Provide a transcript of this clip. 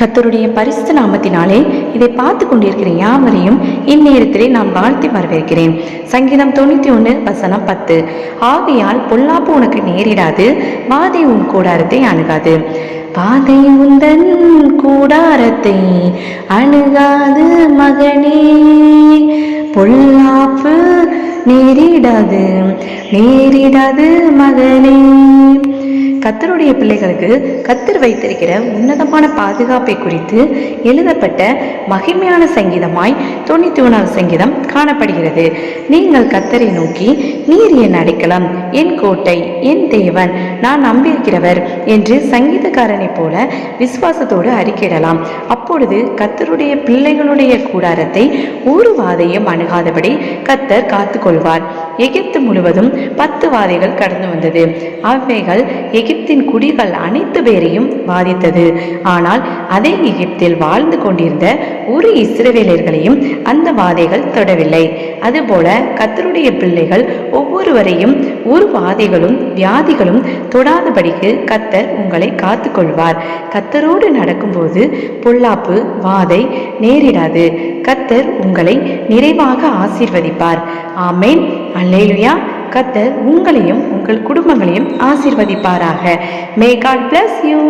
கத்தருடைய பரிசுத்த நாமத்தினாலே இதை பார்த்து கொண்டிருக்கிற யாவரையும் இந்நேரத்திலே நான் வாழ்த்தி வரவேற்கிறேன். சங்கீதம் தொண்ணூற்றி ஒன்று வசனம் பத்து. ஆகையால் பொல்லாப்பு உனக்கு நேரிடாது வாதை உன் கூடாரத்தை அணுகாது. வாதை உந்தன் கூடாரத்தை அணுகாது மகனே. பொல்லாப்பு நேரிடாது நேரிடாது மகனே. கத்தருடைய பிள்ளைகளுக்கு கத்தர் வைத்திருக்கிற உன்னதமான பாதுகாப்பை குறித்து எழுதப்பட்ட மகிமையான சங்கீதமாய் தொண்ணூத்தி ஒன்றாவது சங்கீதம் காணப்படுகிறது. நீங்கள் கத்தரை நோக்கி நீர் என் அடைக்கலம் என் கோட்டை என் தேவன் நான் நம்பியிருக்கிறவர் என்று சங்கீதக்காரனைப் போல விசுவாசத்தோடு அறிக்கையிடலாம். அப்பொழுது கத்தருடைய பிள்ளைகளுடைய கூடாரத்தை ஒரு வாதையும் அணுகாதபடி கத்தர் காத்துக்கொள்வார். எகிப்து முழுவதும் பத்து வாதைகள் கடந்து வந்தது. அவைகள் எகிப்தின் குடிகள் அனைத்து பேரையும் பாதித்தது. ஆனால் அதே எகிப்தில் வாழ்ந்து கொண்டிருந்த ஒரு இஸ்ரவேலர்களையும் அந்த வாதைகள் தொடவில்லை. அதுபோல கத்தருடைய பிள்ளைகள் ஒவ்வொருவரையும் ஒரு வாதைகளும் வியாதிகளும் தொடாதபடிக்கு கத்தர் உங்களை காத்துக்கொள்வார். கத்தரோடு நடக்கும்போது பொல்லாப்பு வாதை நேரிடாது. கத்தர் உங்களை நிறைவாக ஆசீர்வதிப்பார். ஆமேன். அல்லேலுயா. கத்தர் உங்களையும் உங்கள் குடும்பங்களையும் ஆசிர்வதிப்பாராக. May God bless you